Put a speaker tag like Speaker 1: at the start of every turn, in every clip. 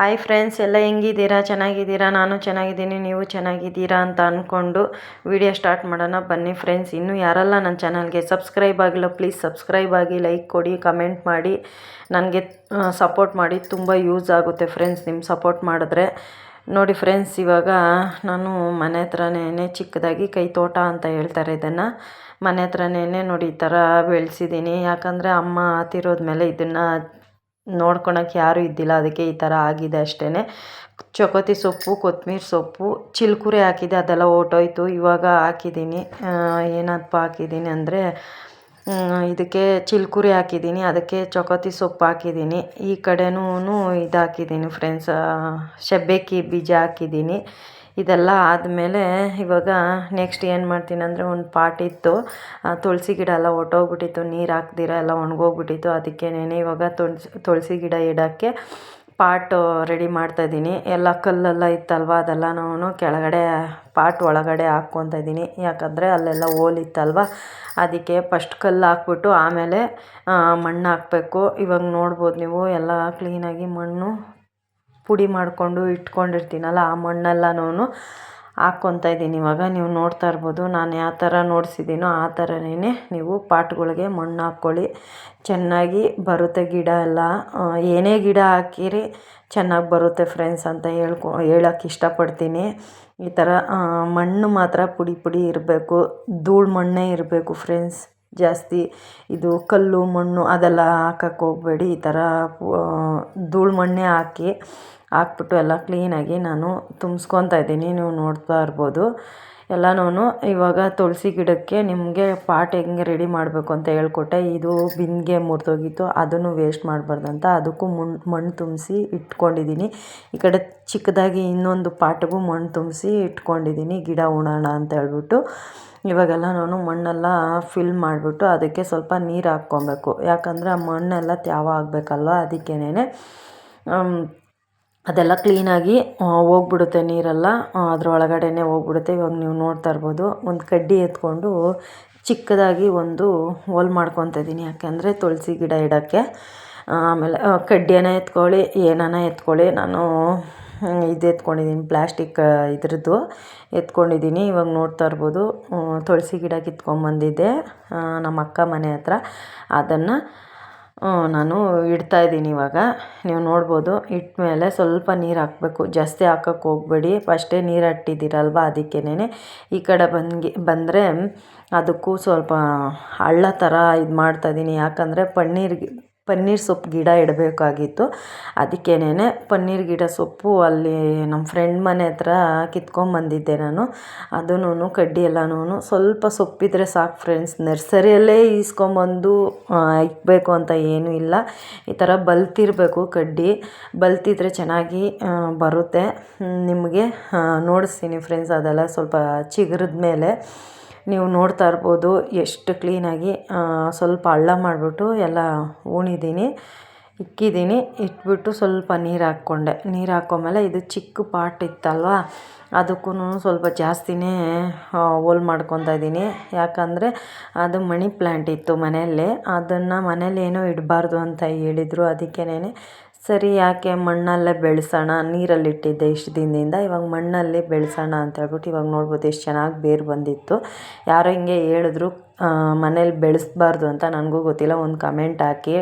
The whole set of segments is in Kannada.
Speaker 1: ಹಾಯ್ ಫ್ರೆಂಡ್ಸ್ ಎಲ್ಲ ಹೆಂಗಿದ್ದೀರಾ? ಚೆನ್ನಾಗಿದ್ದೀರಾ? ನಾನು ಚೆನ್ನಾಗಿದ್ದೀನಿ, ನೀವು ಚೆನ್ನಾಗಿದ್ದೀರಾ? ಅಂತ ಅಂದ್ಕೊಂಡು ವಿಡಿಯೋ ಸ್ಟಾರ್ಟ್ ಮಾಡೋಣ. ಬನ್ನಿ ಫ್ರೆಂಡ್ಸ್ ಇನ್ನೂ ಯಾರಲ್ಲ ನನ್ನ ಚಾನಲ್ಗೆ ಸಬ್ಸ್ಕ್ರೈಬ್ ಆಗಿಲ್ಲ ಪ್ಲೀಸ್ ಸಬ್ಸ್ಕ್ರೈಬ್ ಆಗಿ ಲೈಕ್ ಕೊಡಿ ಕಮೆಂಟ್ ಮಾಡಿ. ನನಗೆ ಸಪೋರ್ಟ್ ಮಾಡಿ. ತುಂಬ ಯೂಸ್ ಆಗುತ್ತೆ ಫ್ರೆಂಡ್ಸ್ ನಿಮ್ಮ ಸಪೋರ್ಟ್ ಮಾಡಿದ್ರೆ. ನೋಡಿ ಫ್ರೆಂಡ್ಸ್ ಇವಾಗ ನಾನು ಮನೆ ಹತ್ರನೇ ಚಿಕ್ಕದಾಗಿ ಕೈ ತೋಟ ಅಂತ ಹೇಳ್ತಾರೆ ಇದನ್ನು. ಮನೆ ಹತ್ರನೇ ನೋಡಿ ಈ ಥರ ಬೆಳೆಸಿದ್ದೀನಿ. ಯಾಕಂದರೆ ಅಮ್ಮ ತಿರೋದ್ಮೇಲೆ ಇದನ್ನು ನೋಡ್ಕೊಳಕ್ಕೆ ಯಾರೂ ಇದ್ದಿಲ್ಲ, ಅದಕ್ಕೆ ಈ ಥರ ಆಗಿದೆ ಅಷ್ಟೇ ಚಕೋತಿ ಸೊಪ್ಪು ಕೊತ್ತಂಬ್ರಿ ಸೊಪ್ಪು, ಚಿಲ್ಕುರೆ ಹಾಕಿದೆ ಅದೆಲ್ಲ ಹೊರ್ಟೋಯ್ತು ಇವಾಗ ಹಾಕಿದ್ದೀನಿ. ಏನಪ್ಪ ಹಾಕಿದ್ದೀನಿ ಅಂದರೆ ಇದಕ್ಕೆ ಚಿಲ್ಕುರಿ ಹಾಕಿದ್ದೀನಿ, ಅದಕ್ಕೆ ಚೊಕೊತಿ ಸೊಪ್ಪು ಹಾಕಿದ್ದೀನಿ. ಈ ಕಡೆನೂ ಇದು ಹಾಕಿದ್ದೀನಿ ಫ್ರೆಂಡ್ಸ್ ಶಬ್ಬೆಕ್ಕಿ ಬೀಜ ಹಾಕಿದ್ದೀನಿ. ಇದೆಲ್ಲ ಆದಮೇಲೆ ಇವಾಗ ನೆಕ್ಸ್ಟ್ ಏನು ಮಾಡ್ತೀನಿ ಅಂದರೆ ಒಂದು ಪಾಟ್ ಇತ್ತು. ತುಳಸಿ ಗಿಡ ಎಲ್ಲ ಒಟ್ಟೋಗ್ಬಿಟ್ಟಿತ್ತು. ನೀರು ಹಾಕ್ದಿರ ಎಲ್ಲ ಒಣಗೋಗ್ಬಿಟ್ಟಿತ್ತು. ಅದಕ್ಕೇನೆ ಇವಾಗ ತುಳಸಿ ತುಳಸಿ ಗಿಡ ಇಡೋಕ್ಕೆ ಪಾಟು ರೆಡಿ ಮಾಡ್ತಾಯಿದ್ದೀನಿ ಎಲ್ಲ ಕಲ್ಲೆಲ್ಲ ಇತ್ತಲ್ವ? ಅದೆಲ್ಲ ನಾನು ಕೆಳಗಡೆ ಪಾಟ್ ಒಳಗಡೆ ಹಾಕ್ಕೊತಾ ಇದ್ದೀನಿ. ಯಾಕಂದರೆ ಅಲ್ಲೆಲ್ಲ ಹೋಲಿತ್ತಲ್ವ ಅದಕ್ಕೆ ಫಸ್ಟ್ ಕಲ್ಲು ಹಾಕ್ಬಿಟ್ಟು ಆಮೇಲೆ ಮಣ್ಣು ಹಾಕಬೇಕು. ಇವಾಗ ನೋಡ್ಬೋದು ನೀವು. ಎಲ್ಲ ಕ್ಲೀನಾಗಿ ಮಣ್ಣು ಪುಡಿ ಮಾಡಿಕೊಂಡು ಇಟ್ಕೊಂಡಿರ್ತೀನಲ್ಲ ಆ ಮಣ್ಣೆಲ್ಲನೂ ಹಾಕ್ಕೊತಾ ಇದ್ದೀನಿ. ಇವಾಗ ನೀವು ನೋಡ್ತಾ ಇರ್ಬೋದು ನಾನು ಯಾವ ಥರ ನೋಡಿಸಿದ್ದೀನೋ ಆ ಥರನೇ ನೀವು ಪಾಟ್ಗಳಿಗೆ ಮಣ್ಣು ಹಾಕ್ಕೊಳ್ಳಿ. ಚೆನ್ನಾಗಿ ಬರುತ್ತೆ ಗಿಡ ಎಲ್ಲ. ಏನೇ ಗಿಡ ಹಾಕಿರಿ ಚೆನ್ನಾಗಿ ಬರುತ್ತೆ ಫ್ರೆಂಡ್ಸ್ ಅಂತ ಹೇಳ್ಕೊ ಹೇಳೋಕ್ಕೆ ಇಷ್ಟಪಡ್ತೀನಿ. ಈ ಥರ ಮಣ್ಣು ಮಾತ್ರ ಪುಡಿ ಪುಡಿ ಇರಬೇಕು. ಧೂಳು ಮಣ್ಣೇ ಇರಬೇಕು ಫ್ರೆಂಡ್ಸ್. ಜಾಸ್ತಿ ಇದು ಕಲ್ಲು ಮಣ್ಣು ಅದೆಲ್ಲ ಹಾಕಕ್ಕೆ ಹೋಗಬೇಡಿ. ಈ ಥರ ಧೂಳು ಮಣ್ಣೇ ಹಾಕಿ ಹಾಕ್ಬಿಟ್ಟು ಎಲ್ಲ ಕ್ಲೀನಾಗಿ ನಾನು ತುಂಬಿಸ್ಕೊತಾ ಇದ್ದೀನಿ. ನೀವು ನೋಡ್ತಾ ಇರ್ಬೋದು. ಎಲ್ಲನೂ ಇವಾಗ ತುಳಸಿ ಗಿಡಕ್ಕೆ ನಿಮಗೆ ಪಾಟ್ ಹೆಂಗೆ ರೆಡಿ ಮಾಡಬೇಕು ಅಂತ ಹೇಳ್ಕೊಟ್ಟೆ. ಇದು ಬಿಂದಿಗೆ ಮುರಿದೋಗಿತ್ತು. ಅದನ್ನು ವೇಸ್ಟ್ ಮಾಡಬಾರ್ದಂತ ಅದಕ್ಕೂ ಮಣ್ಣು ಮಣ್ಣು ತುಂಬಿಸಿ ಇಟ್ಕೊಂಡಿದ್ದೀನಿ. ಈ ಕಡೆ ಚಿಕ್ಕದಾಗಿ ಇನ್ನೊಂದು ಪಾಟ್ಗೂ ಮಣ್ಣು ತುಂಬಿಸಿ ಇಟ್ಕೊಂಡಿದ್ದೀನಿ. ಗಿಡ ಉಣೋಣ ಅಂತ ಹೇಳ್ಬಿಟ್ಟು. ಇವಾಗೆಲ್ಲ ನಾನು ಮಣ್ಣೆಲ್ಲ ಫಿಲ್ ಮಾಡಿಬಿಟ್ಟು ಅದಕ್ಕೆ ಸ್ವಲ್ಪ ನೀರು ಹಾಕ್ಕೊಬೇಕು. ಯಾಕಂದರೆ ಆ ಮಣ್ಣೆಲ್ಲ ತ್ಯಾವ ಆಗಬೇಕಲ್ವ ಅದಕ್ಕೇನೆ ಅದೆಲ್ಲ ಕ್ಲೀನಾಗಿ ಹೋಗ್ಬಿಡುತ್ತೆ ನೀರೆಲ್ಲ. ಅದ್ರೊಳಗಡೆನೇ ಹೋಗ್ಬಿಡುತ್ತೆ. ಇವಾಗ ನೀವು ನೋಡ್ತಾ ಇರ್ಬೋದು. ಒಂದು ಕಡ್ಡಿ ಎತ್ಕೊಂಡು ಚಿಕ್ಕದಾಗಿ ಒಂದು ಹೋಲ್ ಮಾಡ್ಕೊತ ಇದ್ದೀನಿ. ಯಾಕೆಂದರೆ ತುಳಸಿ ಗಿಡ ಇಡೋಕ್ಕೆ. ಆಮೇಲೆ ಕಡ್ಡಿಯನ್ನ ಎತ್ಕೊಳ್ಳಿ, ಏನಾನ ಎತ್ಕೊಳ್ಳಿ. ನಾನು ಇದು ಎತ್ಕೊಂಡಿದ್ದೀನಿ ಪ್ಲ್ಯಾಸ್ಟಿಕ್ ಇದ್ರದ್ದು ಎತ್ಕೊಂಡಿದ್ದೀನಿ. ಇವಾಗ ನೋಡ್ತಾ ಇರ್ಬೋದು. ತುಳಸಿ ಗಿಡ ಕಿತ್ಕೊಂಡ್ಬಂದಿದ್ದೆ ನಮ್ಮ ಅಕ್ಕ ಮನೆ ಹತ್ರ. ಅದನ್ನು ನಾನು ಇಡ್ತಾಯಿದ್ದೀನಿ ಇವಾಗ. ನೀವು ನೋಡ್ಬೋದು ಇಟ್ಟ ಮೇಲೆ ಸ್ವಲ್ಪ ನೀರು ಹಾಕಬೇಕು. ಜಾಸ್ತಿ ಹಾಕಕ್ಕೆ ಹೋಗಬೇಡಿ. ಫಸ್ಟೇ ನೀರು ಹಟ್ಟಿದ್ದೀರಲ್ವ? ಅದಕ್ಕೇನೆ ಈ ಕಡೆ ಬಂದು ಬಂದರೆ ಅದಕ್ಕೂ ಸ್ವಲ್ಪ ಹಳ್ಳ ಥರ ಇದು ಮಾಡ್ತಾಯಿದ್ದೀನಿ ಯಾಕಂದರೆ ಪನ್ನೀರಿಗೆ ಪನ್ನೀರ್ ಸೊಪ್ಪು ಗಿಡ ಇಡಬೇಕಾಗಿತ್ತು. ಅದಕ್ಕೇನೆ ಪನ್ನೀರ್ ಗಿಡ ಸೊಪ್ಪು ಅಲ್ಲಿ ನಮ್ಮ ಫ್ರೆಂಡ್ ಮನೆ ಹತ್ರ ಕಿತ್ಕೊಂಡ್ಬಂದಿದ್ದೆ ನಾನು. ಅದನ್ನೂ, ಕಡ್ಡಿ ಎಲ್ಲನೂ ಸ್ವಲ್ಪ ಸೊಪ್ಪಿದ್ರೆ ಸಾಕು ಫ್ರೆಂಡ್ಸ್ ನರ್ಸರಿಯಲ್ಲೇ ಈಸ್ಕೊಂಬಂದು ಇಕ್ಬೇಕು ಅಂತ ಏನೂ ಇಲ್ಲ. ಈ ಥರ ಬಲ್ತಿರಬೇಕು ಕಡ್ಡಿ. ಬಲ್ತಿದ್ರೆ ಚೆನ್ನಾಗಿ ಬರುತ್ತೆ. ನಿಮಗೆ ನೋಡಿಸ್ತೀನಿ ಫ್ರೆಂಡ್ಸ್ ಅದೆಲ್ಲ ಸ್ವಲ್ಪ ಚಿಗುರಿದ ಮೇಲೆ ನೀವು ನೋಡ್ತಾ ಇರ್ಬೋದು, ಎಷ್ಟು ಕ್ಲೀನಾಗಿ ಸ್ವಲ್ಪ ಹಳ್ಳ ಮಾಡಿಬಿಟ್ಟು ಎಲ್ಲ ಉಣಿದ್ದೀನಿ ಇಕ್ಕಿದ್ದೀನಿ. ಇಟ್ಬಿಟ್ಟು ಸ್ವಲ್ಪ ನೀರು ಹಾಕ್ಕೊಂಡೆ. ನೀರು ಹಾಕೋಮೇಲೆ ಇದು ಚಿಕ್ಕ ಪಾಟ್ ಇತ್ತಲ್ವ ಅದಕ್ಕೂ ಸ್ವಲ್ಪ ಜಾಸ್ತಿನೇ ಹೋಲ್ ಮಾಡ್ಕೊತಾ ಇದ್ದೀನಿ. ಯಾಕಂದರೆ ಅದು ಮಣಿ ಪ್ಲ್ಯಾಂಟ್ ಇತ್ತು ಮನೆಯಲ್ಲೇ. ಅದನ್ನು ಮನೇಲಿ ಏನೋ ಇಡಬಾರ್ದು ಅಂತ ಹೇಳಿದರು. ಅದಕ್ಕೇನೆ ಸರಿ, ಯಾಕೆ ಮಣ್ಣಲ್ಲೇ ಬೆಳೆಸೋಣ? ನೀರಲ್ಲಿ ಇಟ್ಟಿದ್ದೆ ಇಷ್ಟು ದಿನದಿಂದ, ಇವಾಗ ಮಣ್ಣಲ್ಲಿ ಬೆಳೆಸೋಣ ಅಂತ ಹೇಳ್ಬಿಟ್ಟು ಇವಾಗ ನೋಡ್ಬೋದು ಎಷ್ಟು ಚೆನ್ನಾಗಿ ಬೇರು ಬಂದಿತ್ತು. ಯಾರೋ ಹಿಂಗೆ ಹೇಳಿದ್ರು ಮನೇಲಿ ಬೆಳೆಸ್ಬಾರ್ದು ಅಂತ ನನಗೂ ಗೊತ್ತಿಲ್ಲ. ಒಂದು ಕಮೆಂಟ್ ಹಾಕಿ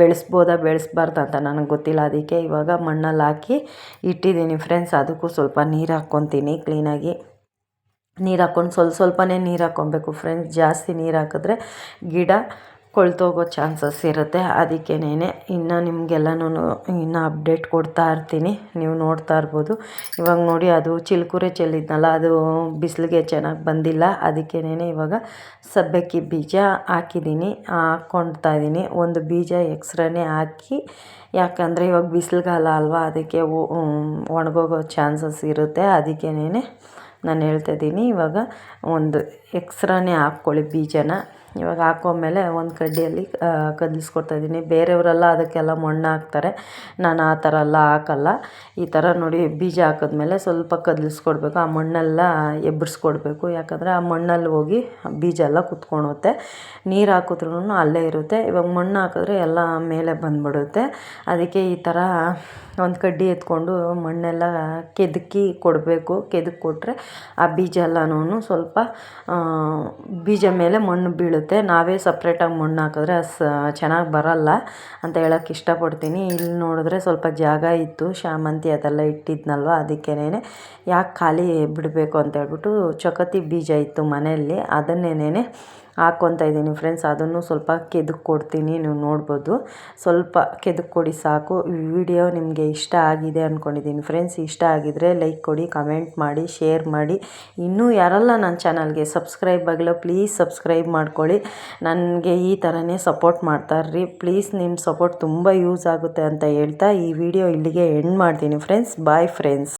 Speaker 1: ಬೆಳೆಸ್ಬೋದಾ, ಬೆಳೆಸ್ಬಾರ್ದು ಅಂತ ನನಗೆ ಗೊತ್ತಿಲ್ಲ. ಅದಕ್ಕೆ ಇವಾಗ ಮಣ್ಣಲ್ಲಿ ಹಾಕಿ ಇಟ್ಟಿದ್ದೀನಿ ಫ್ರೆಂಡ್ಸ್ ಅದಕ್ಕೂ ಸ್ವಲ್ಪ ನೀರು ಹಾಕ್ಕೊತೀನಿ ಕ್ಲೀನಾಗಿ ನೀರು ಹಾಕ್ಕೊಂಡು ಸ್ವಲ್ಪ ಸ್ವಲ್ಪನೇ ನೀರು ಹಾಕ್ಕೊಬೇಕು ಫ್ರೆಂಡ್ಸ್ ಜಾಸ್ತಿ ನೀರು ಹಾಕಿದ್ರೆ ಗಿಡ ಕೊಳ್ತೋಗೋ ಚಾನ್ಸಸ್ ಇರುತ್ತೆ. ಅದಕ್ಕೇನೆ ಇನ್ನು ನಿಮಗೆಲ್ಲನೂ ಇನ್ನು ಅಪ್ಡೇಟ್ ಕೊಡ್ತಾ ಇರ್ತೀನಿ. ನೀವು ನೋಡ್ತಾ ಇರ್ಬೋದು. ಇವಾಗ ನೋಡಿ ಅದು ಚಿಲ್ಕುರೆ ಚೆಲ್ಲಿದ್ನಲ್ಲ ಅದು ಬಿಸಿಲಿಗೆ ಚೆನ್ನಾಗಿ ಬಂದಿಲ್ಲ. ಅದಕ್ಕೇನೆ ಇವಾಗ ಸಬ್ಬಕ್ಕಿ ಬೀಜ ಹಾಕಿದ್ದೀನಿ ಹಾಕ್ಕೊಳ್ತಾ ಇದ್ದೀನಿ. ಒಂದು ಬೀಜ ಎಕ್ಸ್ಟ್ರಾನೇ ಹಾಕಿ, ಯಾಕಂದರೆ ಇವಾಗ ಬಿಸಿಲುಗಾಲ ಅಲ್ವಾ, ಅದಕ್ಕೆ ಒಣಗೋಗೋ ಚಾನ್ಸಸ್ ಇರುತ್ತೆ. ಅದಕ್ಕೇನೆ ನಾನು ಹೇಳ್ತಾ ಇದ್ದೀನಿ. ಇವಾಗ ಒಂದು ಎಕ್ಸ್ಟ್ರಾನೇ ಹಾಕ್ಕೊಳ್ಳಿ ಬೀಜನ. ಇವಾಗ ಹಾಕೊಂಡ್ಮೇಲೆ ಒಂದು ಕಡ್ಡಿಯಲ್ಲಿ ಕದಲಿಸ್ಕೊಡ್ತಾ ಇದ್ದೀನಿ. ಬೇರೆಯವರೆಲ್ಲ ಅದಕ್ಕೆಲ್ಲ ಮಣ್ಣು ಹಾಕ್ತಾರೆ. ನಾನು ಆ ಥರ ಎಲ್ಲ ಹಾಕಲ್ಲ. ಈ ಥರ ನೋಡಿ ಬೀಜ ಹಾಕಿದ್ಮೇಲೆ ಸ್ವಲ್ಪ ಕದಲಿಸ್ಕೊಡ್ಬೇಕು. ಆ ಮಣ್ಣೆಲ್ಲ ಎಬ್ಬಿಸ್ಕೊಡ್ಬೇಕು. ಯಾಕಂದರೆ ಆ ಮಣ್ಣಲ್ಲಿ ಹೋಗಿ ಬೀಜ ಎಲ್ಲ ಕುತ್ಕೊಳುತ್ತೆ. ನೀರು ಹಾಕಿದ್ರೂ ಅಲ್ಲೇ ಇರುತ್ತೆ. ಇವಾಗ ಮಣ್ಣು ಹಾಕಿದ್ರೆ ಎಲ್ಲ ಮೇಲೆ ಬಂದ್ಬಿಡುತ್ತೆ. ಅದಕ್ಕೆ ಈ ಥರ ಒಂದು ಕಡ್ಡಿ ಎತ್ಕೊಂಡು ಮಣ್ಣೆಲ್ಲ ಕೆದಕಿ ಕೊಡಬೇಕು. ಕೆದಕಿ ಕೊಟ್ಟರೆ ಆ ಬೀಜ ಎಲ್ಲನೂ ಸ್ವಲ್ಪ ಬೀಜ ಮೇಲೆ ಮಣ್ಣು ಬೀಳುತ್ತೆ. ನಾವೇ ಸಪ್ರೇಟಾಗಿ ಮಣ್ಣು ಹಾಕಿದ್ರೆ ಚೆನ್ನಾಗಿ ಬರಲ್ಲ ಅಂತ ಹೇಳೋಕ್ಕೆ ಇಷ್ಟಪಡ್ತೀನಿ. ಇಲ್ಲಿ ನೋಡಿದ್ರೆ ಸ್ವಲ್ಪ ಜಾಗ ಇತ್ತು. ಶಾಮಂತಿ ಅದೆಲ್ಲ ಇಟ್ಟಿದ್ನಲ್ವ? ಅದಕ್ಕೇನೆ ಯಾಕೆ ಖಾಲಿ ಬಿಡಬೇಕು ಅಂತ ಹೇಳ್ಬಿಟ್ಟು ಚಕತಿ ಬೀಜ ಇತ್ತು ಮನೆಯಲ್ಲಿ. ಅದನ್ನೇನೆ ಹಾಕ್ಕೊತಾ ಇದ್ದೀನಿ ಫ್ರೆಂಡ್ಸ್. ಅದನ್ನು ಸ್ವಲ್ಪ ಕೆದಕ್ ಕೊಡ್ತೀನಿ ನೀವು ನೋಡ್ಬೋದು. ಸ್ವಲ್ಪ ಕೆದಕ್ ಕೊಡಿ ಸಾಕು. ಈ ವಿಡಿಯೋ ನಿಮಗೆ ಇಷ್ಟ ಆಗಿದೆ ಅಂದ್ಕೊಂಡಿದ್ದೀನಿ ಫ್ರೆಂಡ್ಸ್. ಇಷ್ಟ ಆಗಿದ್ರೆ ಲೈಕ್ ಕೊಡಿ, ಕಮೆಂಟ್ ಮಾಡಿ, ಶೇರ್ ಮಾಡಿ. ಇನ್ನೂ ಯಾರಲ್ಲ ನನ್ನ ಚಾನಲ್ಗೆ ಸಬ್ಸ್ಕ್ರೈಬ್ ಆಗಲೋ ಪ್ಲೀಸ್ ಸಬ್ಸ್ಕ್ರೈಬ್ ಮಾಡ್ಕೊಳ್ಳಿ. ನನಗೆ ಈ ಥರನೇ ಸಪೋರ್ಟ್ ಮಾಡ್ತಾರ್ರಿ ಪ್ಲೀಸ್ ನಿಮ್ಮ ಸಪೋರ್ಟ್ ತುಂಬ ಯೂಸ್ ಆಗುತ್ತೆ ಅಂತ ಹೇಳ್ತಾ ಈ ವಿಡಿಯೋ ಇಲ್ಲಿಗೆ ಎಂಡ್ ಮಾಡ್ತೀನಿ ಫ್ರೆಂಡ್ಸ್. Bye friends.